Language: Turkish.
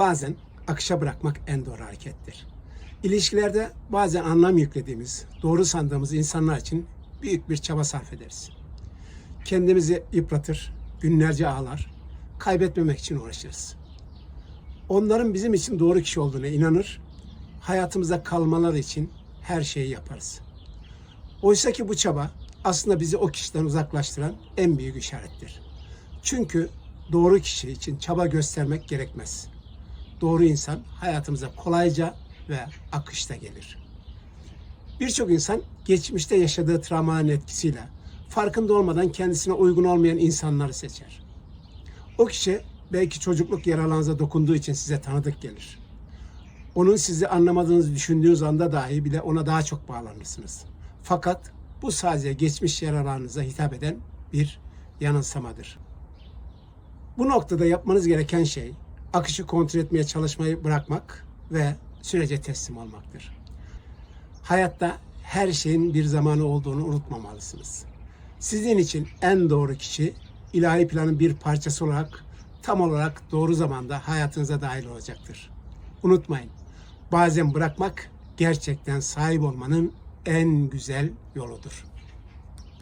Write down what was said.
Bazen akışa bırakmak en doğru harekettir. İlişkilerde bazen anlam yüklediğimiz, doğru sandığımız insanlar için büyük bir çaba sarf ederiz. Kendimizi yıpratır, günlerce ağlar, kaybetmemek için uğraşırız. Onların bizim için doğru kişi olduğuna inanır, hayatımızda kalmaları için her şeyi yaparız. Oysa ki bu çaba aslında bizi o kişiden uzaklaştıran en büyük işarettir. Çünkü doğru kişi için çaba göstermek gerekmez. Doğru insan hayatımıza kolayca ve akışta gelir. Birçok insan geçmişte yaşadığı travmanın etkisiyle farkında olmadan kendisine uygun olmayan insanları seçer. O kişi belki çocukluk yaralarınıza dokunduğu için size tanıdık gelir. Onun sizi anlamadığınızı düşündüğünüz anda dahi bile ona daha çok bağlanırsınız. Fakat bu sadece geçmiş yaralarınıza hitap eden bir yanılsamadır. Bu noktada yapmanız gereken şey akışı kontrol etmeye çalışmayı bırakmak ve sürece teslim olmaktır. Hayatta her şeyin bir zamanı olduğunu unutmamalısınız. Sizin için en doğru kişi ilahi planın bir parçası olarak tam olarak doğru zamanda hayatınıza dahil olacaktır. Unutmayın, bazen bırakmak gerçekten sahip olmanın en güzel yoludur.